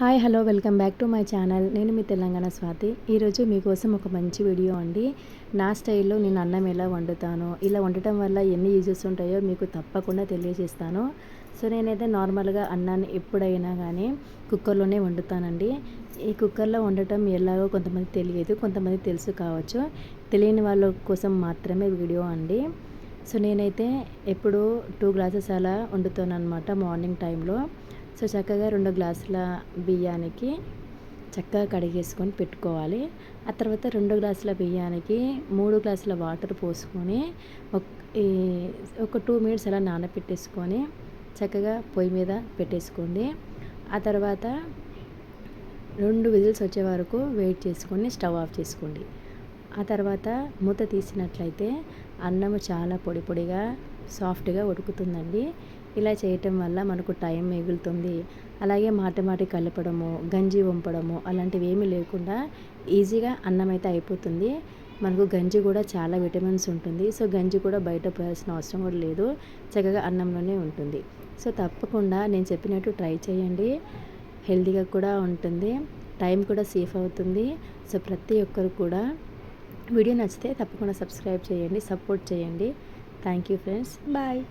Hi hello welcome back to my channel. నేను మీ తెలంగాణ స్వాతి. ఈరోజు మీకోసం ఒక మంచి వీడియో అండి. నా స్టైల్లో నేను అన్నం ఎలా వండుతాను ఇలా వండటం వల్ల ఎన్ని యూజెస్ ఉంటాయో మీకు తప్పకుండా తెలియజేస్తాను. సో నేనైతే నార్మల్గా అన్నాన్ని ఎప్పుడైనా కానీ కుక్కర్లోనే వండుతానండి. ఈ కుక్కర్లో వండటం ఎలాగో కొంతమంది తెలియదు కొంతమంది తెలుసు కావచ్చు. తెలియని వాళ్ళ కోసం మాత్రమే వీడియో అండి. సో నేనైతే ఎప్పుడు టూ గ్లాసెస్ అలా వండుతాను అనమాట మార్నింగ్ టైంలో. సో చక్కగా రెండు గ్లాసుల బియ్యానికి చక్కగా కడిగేసుకొని పెట్టుకోవాలి. ఆ తర్వాత రెండు గ్లాసుల బియ్యానికి మూడు గ్లాసుల వాటర్ పోసుకొని ఒక టూ మినిట్స్ అలా నానబెట్టేసుకొని చక్కగా పొయ్యి మీద పెట్టేసుకోండి. ఆ తర్వాత రెండు విజిల్స్ వచ్చే వరకు వెయిట్ చేసుకొని స్టవ్ ఆఫ్ చేసుకోండి. ఆ తర్వాత మూత తీసినట్లయితే అన్నము చాలా పొడి పొడిగా సాఫ్ట్గా ఉడుకుతుందండి. ఇలా చేయటం వల్ల మనకు టైం మిగులుతుంది. అలాగే మాటి మాటి కలపడము గంజి వంపడము అలాంటివి ఏమీ లేకుండా ఈజీగా అన్నం అయితే అయిపోతుంది. మనకు గంజి కూడా చాలా విటమిన్స్ ఉంటుంది. సో గంజి కూడా బయట పోయాల్సిన అవసరం కూడా లేదు. చక్కగా అన్నంలోనే ఉంటుంది. సో తప్పకుండా నేను చెప్పినట్టు ట్రై చేయండి. హెల్తీగా కూడా ఉంటుంది. టైం కూడా సేఫ్ అవుతుంది. సో ప్రతి ఒక్కరు కూడా వీడియో నచ్చితే తప్పకుండా సబ్స్క్రైబ్ చేయండి సపోర్ట్ చేయండి. Thank you friends. బాయ్.